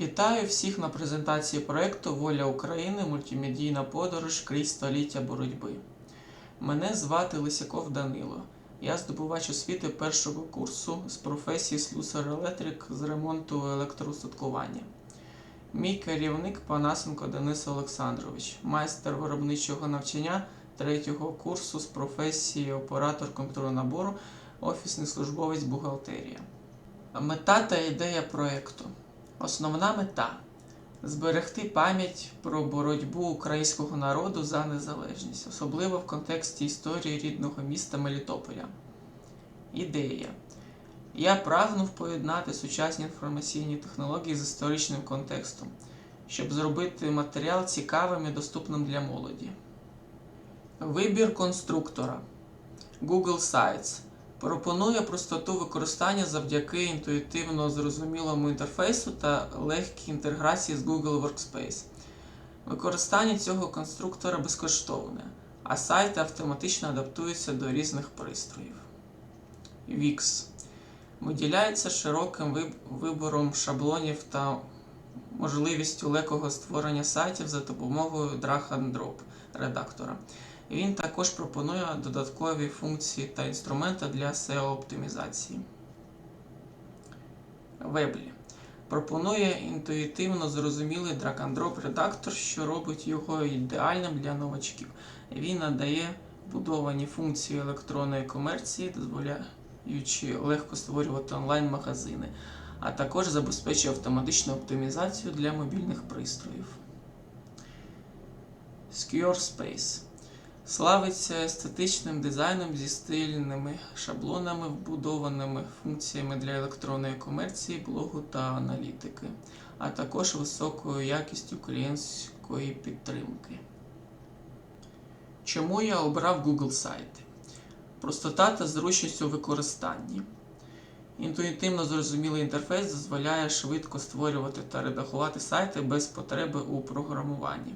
Вітаю всіх на презентації проєкту Воля України мультимедійна подорож крізь століття боротьби. Мене звати Лисяков Данило. Я здобувач освіти першого курсу з професії слюсар електрик з ремонту електроустаткування. Мій керівник Панасенко Денис Олександрович, майстер виробничого навчання третього курсу з професії оператор комп'ютерного набору, офісний службовець бухгалтерія. Мета та ідея проєкту. Основна мета зберегти пам'ять про боротьбу українського народу за незалежність, особливо в контексті історії рідного міста Мелітополя. Ідея. Я прагнув поєднати сучасні інформаційні технології з історичним контекстом, щоб зробити матеріал цікавим і доступним для молоді. Вибір конструктора Google Sites пропонує простоту використання завдяки інтуїтивно зрозумілому інтерфейсу та легкій інтеграції з Google Workspace. Використання цього конструктора безкоштовне, а сайти автоматично адаптуються до різних пристроїв. Wix виділяється широким вибором шаблонів та можливістю легкого створення сайтів за допомогою drag-and-drop редактора. Він також пропонує додаткові функції та інструменти для SEO-оптимізації. Weblі пропонує інтуїтивно зрозумілий drag-and-drop редактор, що робить його ідеальним для новачків. Він надає будовані функції електронної комерції, дозволяючи легко створювати онлайн-магазини, а також забезпечує автоматичну оптимізацію для мобільних пристроїв. Squarespace Славиться естетичним дизайном зі стильними шаблонами, вбудованими функціями для електронної комерції, блогу та аналітики, а також високою якістю клієнтської підтримки. Чому я обрав Google сайти? Простота та зручність у використанні. Інтуїтивно зрозумілий інтерфейс дозволяє швидко створювати та редагувати сайти без потреби у програмуванні.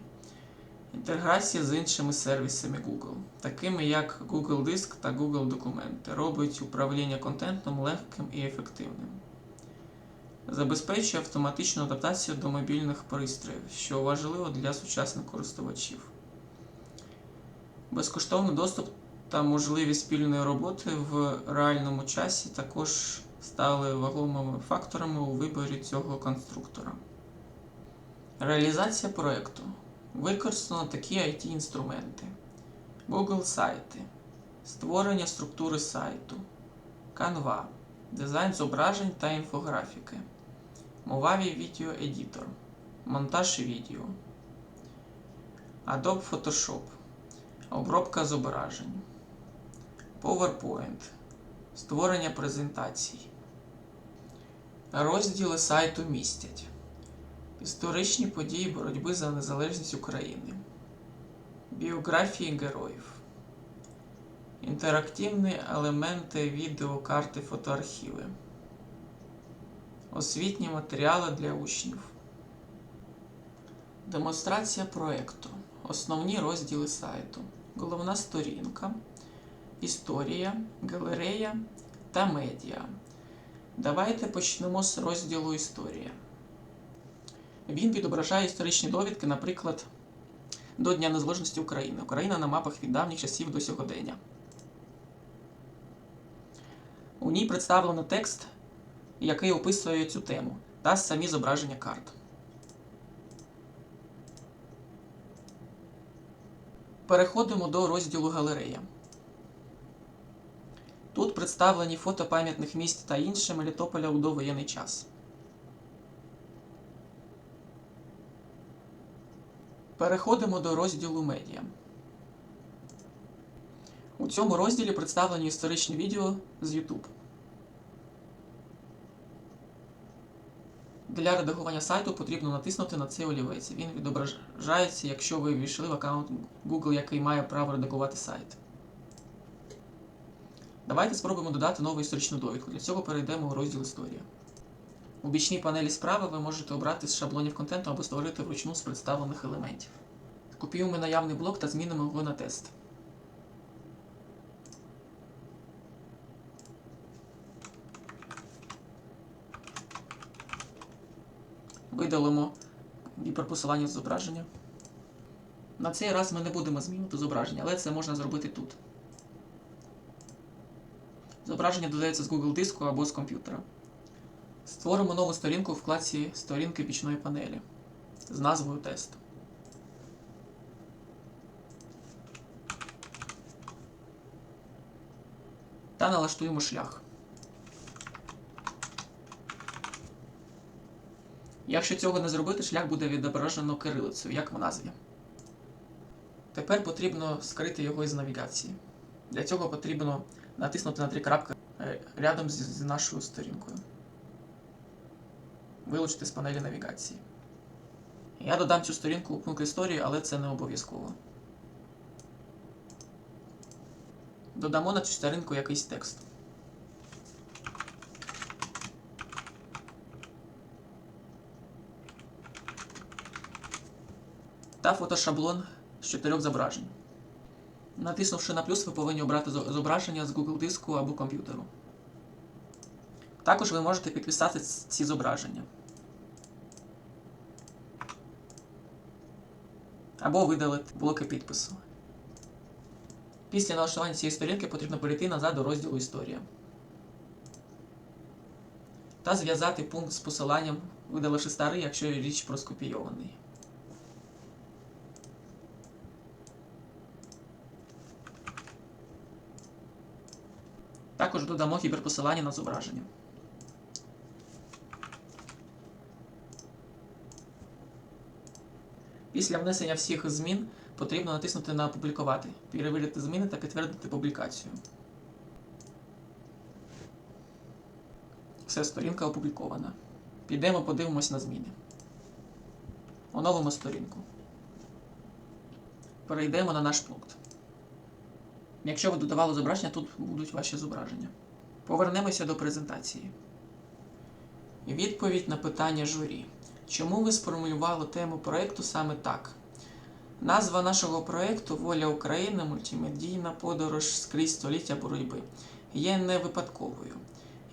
Інтеграція з іншими сервісами Google, такими як Google Диск та Google Документи, робить управління контентом легким і ефективним. Забезпечує автоматичну адаптацію до мобільних пристроїв, що важливо для сучасних користувачів. Безкоштовний доступ та можливість спільної роботи в реальному часі також стали вагомими факторами у виборі цього конструктора. Реалізація проєкту. Використано такі IT-інструменти: Google сайти, створення структури сайту, Canva, дизайн зображень та інфографіки, Movavi Video Editor, монтаж відео, Adobe Photoshop, обробка зображень, PowerPoint, створення презентацій. Розділи сайту містять. Історичні події боротьби за незалежність України. Біографії героїв. Інтерактивні елементи відео, карти, фотоархіви. Освітні матеріали для учнів. Демонстрація проєкту. Основні розділи сайту. Головна сторінка. Історія, галерея та медіа. Давайте почнемо з розділу Історія. Він відображає історичні довідки, наприклад, до Дня Незалежності України. Україна на мапах від давніх часів до сьогодення. У ній представлено текст, який описує цю тему, та самі зображення карт. Переходимо до розділу Галерея. Тут представлені фото пам'ятних місць та інше Мелітополя у довоєнний час. Переходимо до розділу медіа. У цьому розділі представлені історичні відео з YouTube. Для редагування сайту потрібно натиснути на цей олівець. Він відображається, якщо ви ввійшли в аккаунт Google, який має право редагувати сайт. Давайте спробуємо додати нову історичну довідку. Для цього перейдемо у розділ Історія. У бічній панелі справа ви можете обрати з шаблонів контенту або створити вручну з представлених елементів. Копіюємо наявний блок та змінимо його на тест. Видалимо гіперпосилання з зображення. На цей раз ми не будемо змінювати зображення, але це можна зробити тут. Зображення додається з Google диску або з комп'ютера. Створимо нову сторінку в вкладці Сторінки бічної панелі з назвою Тест. Та налаштуємо шлях. Якщо цього не зробити, шлях буде відображено кирилицею, як в назві. Тепер потрібно скрити його із навігації. Для цього потрібно натиснути на три крапки е, рядом з нашою сторінкою. Вилучити з панелі навігації. Я додам цю сторінку у пункт історії, але це не обов'язково. Додамо на цю сторінку якийсь текст. Та фотошаблон з чотирьох зображень. Натиснувши на плюс, ви повинні обрати зображення з Google диску або комп'ютеру. Також ви можете підписати ці зображення. Або видалити блоки підпису. Після налаштування цієї сторінки потрібно перейти назад до розділу Історія. Та зв'язати пункт з посиланням, видаливши старий, якщо річ проскопійований. Також додамо гіперпосилання на зображення. Після внесення всіх змін потрібно натиснути на Опублікувати, перевірити зміни та підтвердити публікацію. Все, сторінка опублікована. Підемо подивимось на зміни. Оновимо сторінку. Перейдемо на наш пункт. Якщо ви додавали зображення, тут будуть ваші зображення. Повернемося до презентації. Відповідь на питання журі. Чому ви сформулювали тему проєкту саме так? Назва нашого проєкту Воля України мультимедійна подорож скрізь століття боротьби є не випадковою.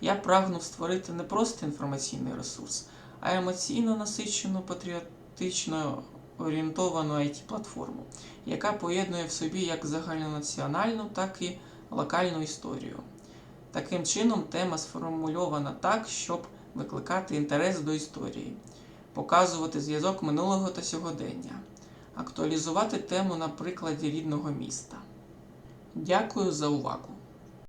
Я прагнув створити не просто інформаційний ресурс, а емоційно насичену патріотично орієнтовану IT-платформу, яка поєднує в собі як загальнонаціональну, так і локальну історію. Таким чином, тема сформульована так, щоб викликати інтерес до історії, показувати зв'язок минулого та сьогодення, актуалізувати тему на прикладі рідного міста. Дякую за увагу!